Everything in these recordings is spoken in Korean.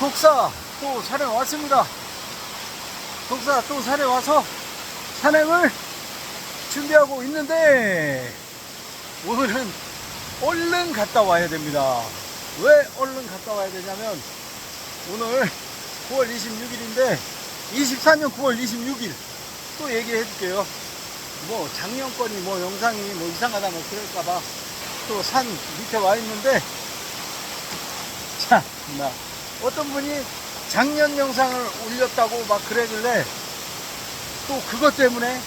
독사 또 산에 왔습니다. 독사 또 산에 와서 산행을 준비하고 있는데 오늘은 얼른 갔다 와야 됩니다. 왜 얼른 갔다 와야 되냐면 오늘 9월 26일인데 24년 9월 26일 또 얘기해 줄게요. 뭐 작년 거니 뭐 영상이 뭐 이상하다 뭐 그럴까봐 또 산 밑에 와 있는데 자, 나 어떤 분이 작년 영상을 올렸다고 막 그러길래 또 그것 때문에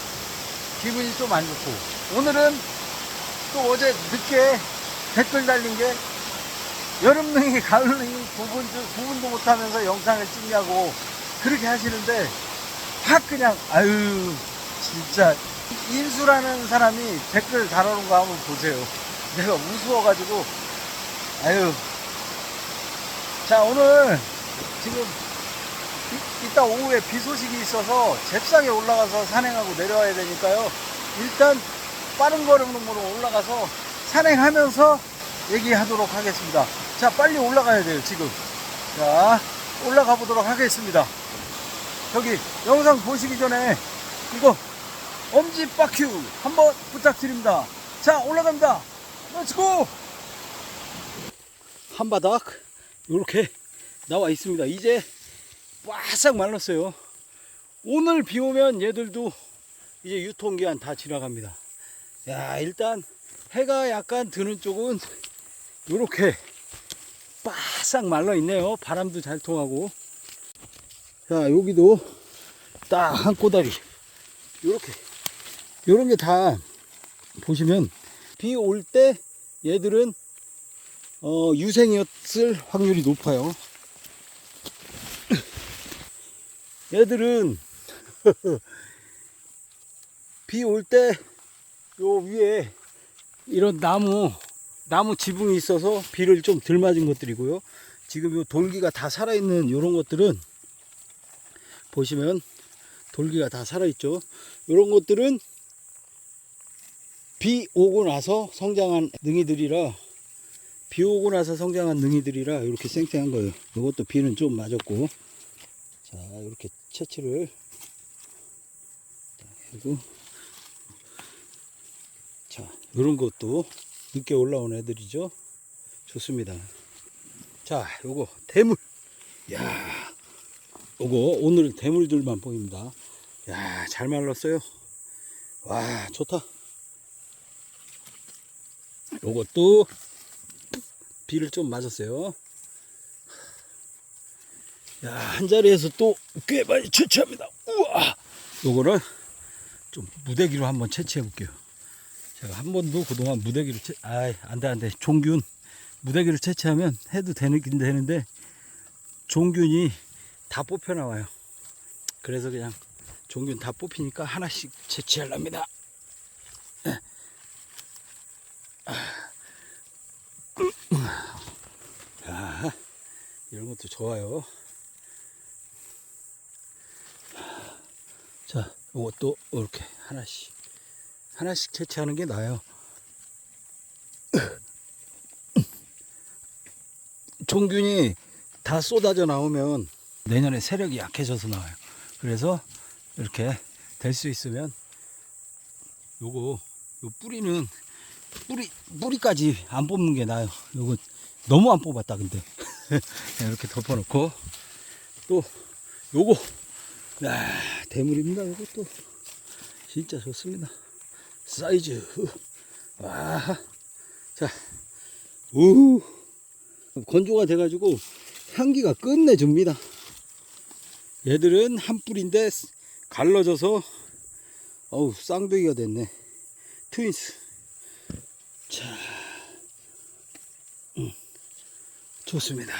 기분이 좀 안 좋고. 오늘은 또 어제 늦게 댓글 달린 게 여름능이 가을능이 구분, 구분도 못하면서 영상을 찍냐고 그렇게 하시는데 확 그냥 아유 진짜. 인수라는 사람이 댓글 달아놓은 거 한번 보세요. 내가 무서워가지고 아유 자 오늘 지금 이, 이따 오후에 비 소식이 있어서 잽싸게 올라가서 산행하고 내려와야 되니까요. 일단 빠른 걸음으로 올라가서 산행하면서 얘기하도록 하겠습니다. 자 빨리 올라가야 돼요 지금. 자 올라가 보도록 하겠습니다. 여기 영상 보시기 전에 이거 엄지 바큐 한번 부탁드립니다. 자 올라갑니다. 렛츠고 한바닥 이렇게 나와 있습니다. 이제 바싹 말랐어요. 오늘 비 오면 얘들도 이제 유통기한 다 지나갑니다. 야 일단 해가 약간 드는 쪽은 이렇게 바싹 말라 있네요. 바람도 잘 통하고. 자 여기도 딱 한 꼬다리. 이렇게. 요런 게 다 보시면 비 올 때 얘들은 어, 유생이었을 확률이 높아요. 얘들은 비 올 때 요 위에 이런 나무 나무 지붕이 있어서 비를 좀 덜 맞은 것들이고요. 지금 요 돌기가 다 살아있는 요런 것들은 보시면 돌기가 다 살아있죠. 요런 것들은 비 오고 나서 성장한 능이들이라 비 오고 나서 성장한 능이들이라 이렇게 쌩쌩한 거예요. 이것도 비는 좀 맞았고. 자 이렇게 채취를. 자, 하고 자 이런 것도 늦게 올라온 애들이죠? 좋습니다. 자 요거 대물. 야 요거 오늘은 대물들만 보입니다. 야 잘 말랐어요. 와 좋다. 요것도 비를 좀 맞았어요 야, 한 자리에서 또 꽤 많이 채취합니다. 우와! 요거를 좀 무대기로 한번 채취해 볼게요. 제가 한 번도 그동안 무대기로 채, 아이, 안 돼, 안 돼. 종균. 무대기로 채취하면 해도 되는, 되는데, 종균이 다 뽑혀 나와요. 그래서 그냥 종균 다 뽑히니까 하나씩 채취하랍니다. 자, 이런 것도 좋아요. 자, 이것도 이렇게 하나씩 하나씩 채취하는 게 나아요. 종균이 다 쏟아져 나오면 내년에 세력이 약해져서 나와요. 그래서 이렇게 될 수 있으면 요거 요 뿌리는 뿌리 뿌리까지 안 뽑는 게 나아요. 요거 너무 안 뽑았다 근데 이렇게 덮어놓고 또 요거 아, 대물입니다. 이것도 진짜 좋습니다. 사이즈 와, 자, 우 건조가 돼가지고 향기가 끝내줍니다. 얘들은 한 뿌리인데 갈라져서 어우 쌍둥이가 됐네. 트윈스. 자, 음, 좋습니다.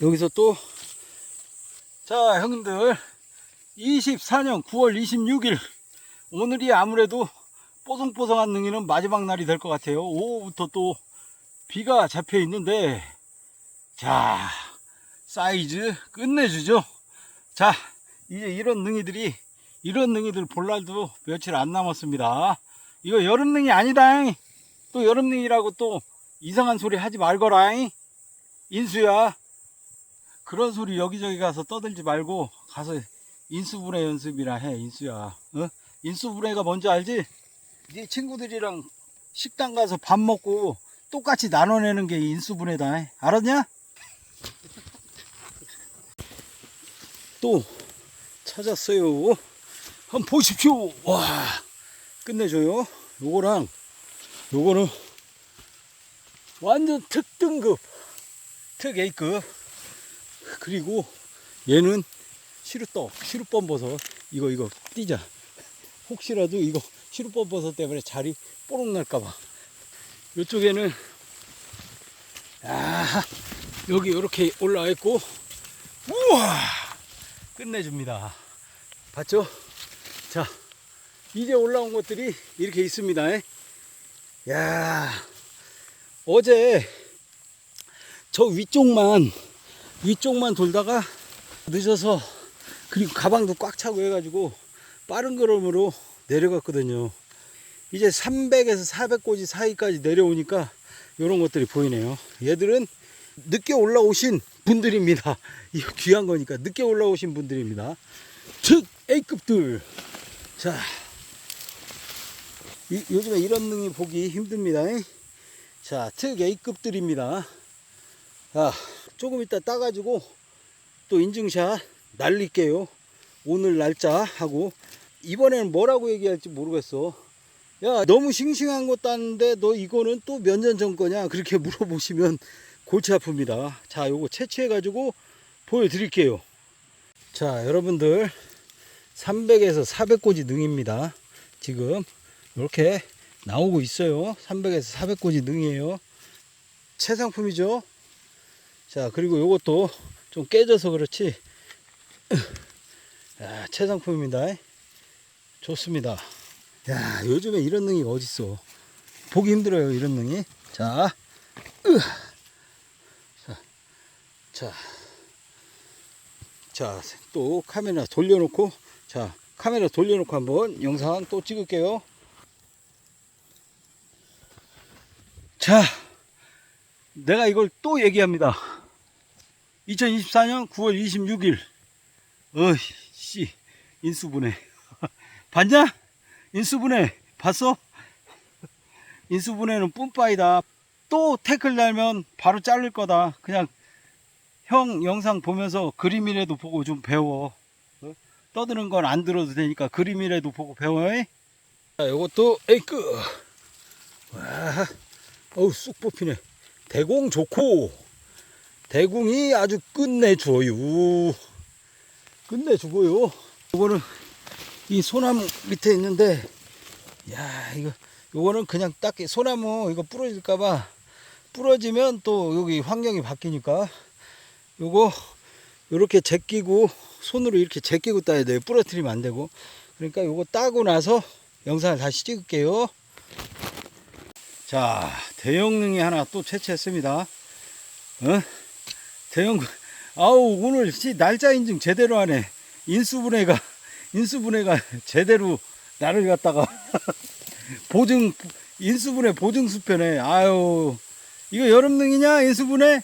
여기서 또 자, 형님들. 24년 9월 26일. 오늘이 아무래도 뽀송뽀송한 능이는 마지막 날이 될 것 같아요. 오후부터 또 비가 잡혀 있는데, 자, 사이즈 끝내주죠. 자, 이제 이런 능이들이, 이런 능이들 볼 날도 며칠 안 남았습니다. 이거 여름 능이 아니다. 또 여름 능이라고 또 이상한 소리 하지 말거라. 인수야. 그런 소리 여기저기 가서 떠들지 말고 가서 인수분해 연습이나 해 인수야 어? 인수분해가 뭔지 알지? 네 친구들이랑 식당 가서 밥 먹고 똑같이 나눠내는 게 인수분해다 알았냐? 또 찾았어요 한번 보십시오 와 끝내줘요 요거랑 요거는 완전 특등급 특 A급 그리고 얘는 시루떡 시루뻔 버섯 이거 이거 띄자. 혹시라도 이거 시루뻔 버섯 때문에 자리 뽀록 날까봐. 이쪽에는 아 여기 이렇게 올라와 있고 우와! 끝내줍니다. 봤죠? 자 이제 올라온 것들이 이렇게 있습니다. 야 어제 저 위쪽만 위쪽만 돌다가 늦어서 그리고 가방도 꽉 차고 해가지고 빠른 걸음으로 내려갔거든요. 이제 300에서 400고지 사이까지 내려오니까 이런 것들이 보이네요. 얘들은 늦게 올라오신 분들입니다. 이거 귀한 거니까 늦게 올라오신 분들입니다. 즉 A급들. 자, 이- 요즘에 이런 능이 보기 힘듭니다. 자, 특 A급들입니다. 자, 조금 이따 따가지고 또 인증샷 날릴게요. 오늘 날짜 하고 이번에는 뭐라고 얘기할지 모르겠어. 야, 너무 싱싱한 거 땄는데 너 이거는 또 몇 년 전 거냐? 그렇게 물어보시면 골치 아픕니다. 자, 요거 채취해가지고 보여드릴게요. 자, 여러분들 300에서 400고지 능입니다. 지금 이렇게 나오고 있어요. 300에서 400고지 능이에요. 최상품이죠. 자, 그리고 요것도 좀 깨져서 그렇지. 야, 최상품입니다. 좋습니다. 야, 요즘에 이런 능이 어딨어. 보기 힘들어요, 이런 능이. 자, 으. 자, 자, 자, 또 카메라 돌려놓고, 자, 카메라 돌려놓고 한번 영상 또 찍을게요. 자, 내가 이걸 또 얘기합니다. 2024년 9월 26일. 어이, 씨. 인수분해. 봤냐? 인수분해. 봤어? 인수분해는 뿜빠이다. 또 태클 날면 바로 자를 거다. 그냥 형 영상 보면서 그림이라도 보고 좀 배워. 어? 떠드는 건 안 들어도 되니까 그림이라도 보고 배워. 잉? 자, 요것도 에이크. 와, 어우, 쑥 뽑히네. 대공 좋고 대공이 아주 끝내줘요. 끝내주고요. 이거는 이 소나무 밑에 있는데 야 이거 요거는 그냥 딱 소나무 이거 부러질까봐 부러지면 또 여기 환경이 바뀌니까 요거 요렇게 제끼고 손으로 이렇게 제끼고 따야 돼요. 부러뜨리면 안 되고. 그러니까 요거 따고 나서 영상을 다시 찍을게요. 자, 대형능이 하나 또 채취했습니다. 어? 대형, 아우, 오늘 씨 날짜 인증 제대로 하네. 인수분해가, 인수분해가 제대로 나를 갖다가 보증, 인수분해 보증 수표네. 아유, 이거 여름능이냐? 인수분해?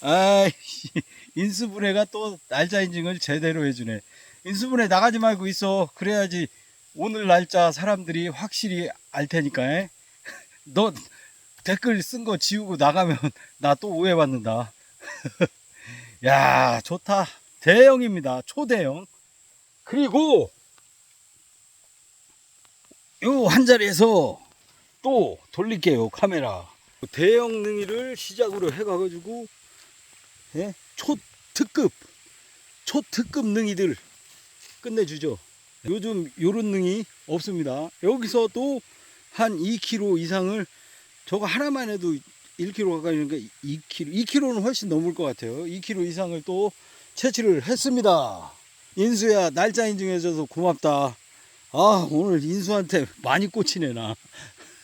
아이씨, 인수분해가 또 날짜 인증을 제대로 해주네. 인수분해 나가지 말고 있어. 그래야지 오늘 날짜 사람들이 확실히 알 테니까. 에? 너 댓글 쓴 거 지우고 나가면 나 또 오해받는다. 야, 좋다. 대형입니다. 초대형. 그리고 요 한 자리에서 또 돌릴게요. 카메라. 대형 능이를 시작으로 해가지고 예? 초특급 초특급 능이들 끝내주죠. 요즘 요런 능이 없습니다. 여기서도 한 2kg 이상을 저거 하나만 해도 1kg 가까이 되니까 2kg, 2kg는 훨씬 넘을 것 같아요. 2kg 이상을 또 채취를 했습니다. 인수야 날짜 인증해줘서 고맙다. 아 오늘 인수한테 많이 꽂히네 나.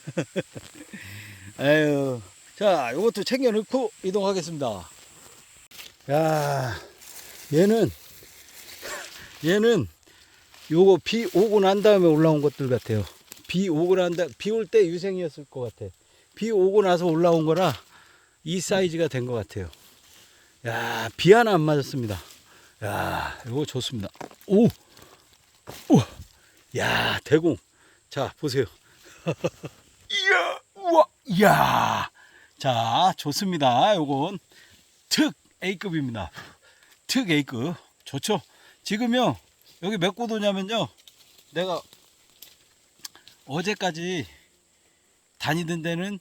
에휴. 자 이것도 챙겨 넣고 이동하겠습니다. 야 얘는 얘는 요거 비 오고 난 다음에 올라온 것들 같아요. 비 오고 난 다 비 올 때 유생이었을 것 같아. 비 오고 나서 올라온 거라 이 사이즈가 된 것 같아요. 야, 비 하나 안 맞았습니다. 야, 이거 좋습니다. 오! 우와! 야, 대공. 자, 보세요. 이야! 우와! 이야! 자, 좋습니다. 요건 특 A급입니다. 특 A급. 좋죠? 지금요, 여기 몇 고도냐면요, 내가 어제까지 다니던 데는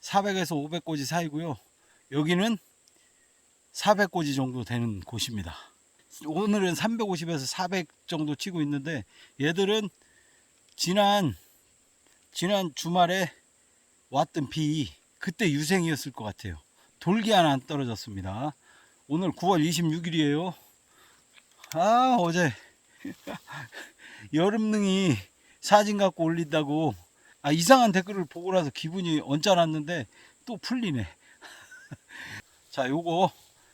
400에서 500고지 사이고요. 여기는 400고지 정도 되는 곳입니다. 오늘은 350에서 400 정도 치고 있는데 얘들은 지난 지난 주말에 왔던 비 그때 유생이었을 것 같아요. 돌기 하나 안 떨어졌습니다. 오늘 9월 26일이에요. 아 어제 여름능이 사진 갖고 올린다고 아 이상한 댓글을 보고 나서 기분이 언짢았는데 또 풀리네. 자 요거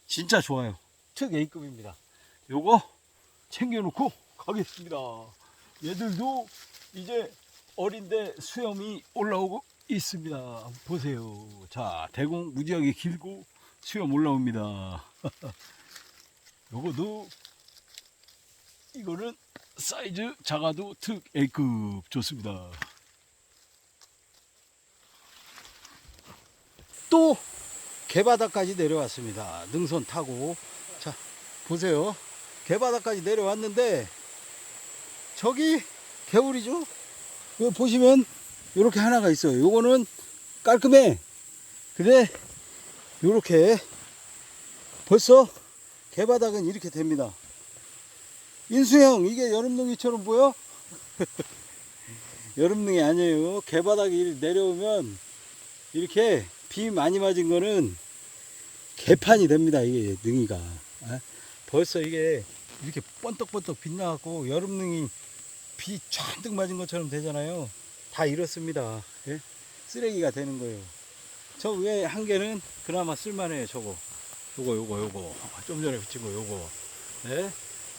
진짜 좋아요. 특 A급입니다. 요거 챙겨놓고 가겠습니다. 얘들도 이제 어린데 수염이 올라오고 있습니다. 보세요. 자, 대공 무지하게 길고 수염 올라옵니다. 요거도 이거는 사이즈 작아도 특 A급 좋습니다. 또 개바다까지 내려왔습니다. 능선 타고 자 보세요. 개바다까지 내려왔는데 저기 개울이죠. 이거 보시면 이렇게 하나가 있어요. 요거는 깔끔해. 근데 요렇게 벌써 개바닥은 이렇게 됩니다. 인수형 이게 여름능이처럼 보여? 여름능이 아니에요. 개바닥이 내려오면 이렇게 비 많이 맞은 거는 개판이 됩니다. 이게 능이가. 아, 벌써 이게 이렇게 번떡번떡 빛나갖고 여름 능이 비 잔뜩 맞은 것처럼 되잖아요. 다 이렇습니다. 예? 쓰레기가 되는 거예요. 저 위에 한 개는 그나마 쓸만해요. 저거. 요거, 요거, 요거. 좀 전에 붙인 거 요거. 네.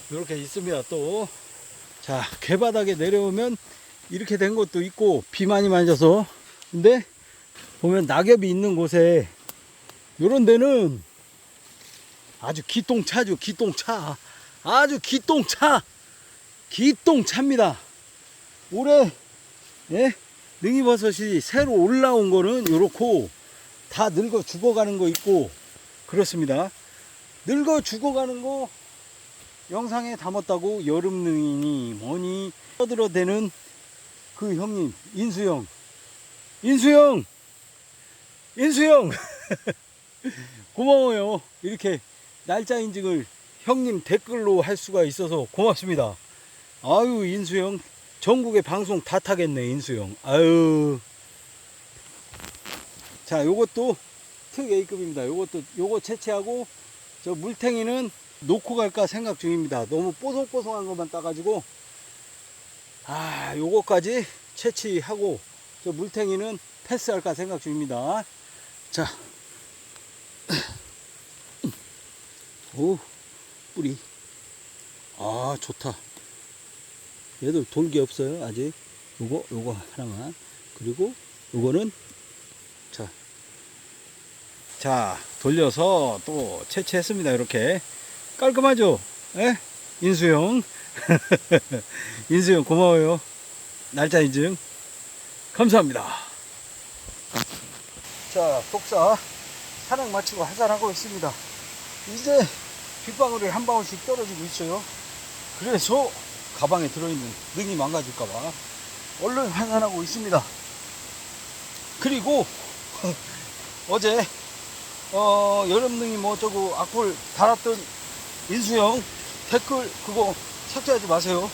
이렇게 있습니다. 또. 자, 개바닥에 내려오면 이렇게 된 것도 있고, 비 많이 맞아서. 근데 보면 낙엽이 있는 곳에 요런 데는 아주 기똥차죠. 기똥차. 아주 기똥차. 기똥차입니다. 올해 예? 능이버섯이 새로 올라온 거는 요렇고 다 늙어 죽어가는 거 있고 그렇습니다. 늙어 죽어가는 거 영상에 담았다고 여름 능이니 뭐니 떠들어대는 그 형님 인수형 인수형 인수형. 고마워요. 이렇게 날짜 인증을 형님 댓글로 할 수가 있어서 고맙습니다. 아유 인수형. 전국의 방송 다 타겠네 인수형. 아유. 자 요것도 특 A급입니다. 요것도 요거 채취하고 저 물탱이는 놓고 갈까 생각 중입니다. 너무 뽀송뽀송한 것만 따가지고. 아 요거까지 채취하고 저 물탱이는 패스할까 생각 중입니다 자. 오 뿌리. 아 좋다. 얘들 돌기 없어요 아직. 요거 요거 하나만. 그리고 요거는 자, 자 돌려서 또 채취했습니다 이렇게. 깔끔하죠? 예? 인수형 인수형 고마워요. 날짜 인증. 감사합니다 자 독사 산행 마치고 하산하고 있습니다 이제 빗방울이 한 방울씩 떨어지고 있어요 그래서 가방에 들어있는 능이 망가질까봐 얼른 환산하고 있습니다. 그리고 어제 어, 여름능이 뭐 어쩌고 악플 달았던 인수형 댓글 그거 삭제하지 마세요.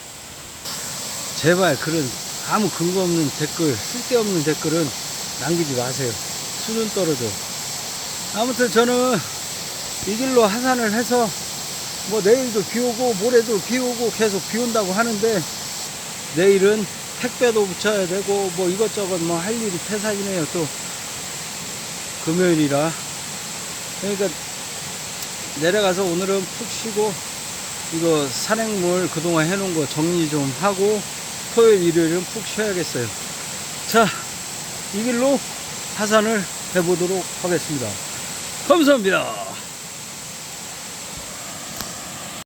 제발 그런 아무 근거 없는 댓글 쓸데없는 댓글은 남기지 마세요. 수준 떨어져. 아무튼 저는 이 길로 하산을 해서 뭐 내일도 비 오고 모레도 비 오고 계속 비 온다고 하는데 내일은 택배도 붙여야 되고 뭐 이것저것 뭐 할 일이 태산이네요 또. 금요일이라. 그러니까 내려가서 오늘은 푹 쉬고 이거 산행물 그동안 해놓은 거 정리 좀 하고 토요일 일요일은 푹 쉬어야겠어요. 자 이 길로 하산을 해보도록 하겠습니다. 감사합니다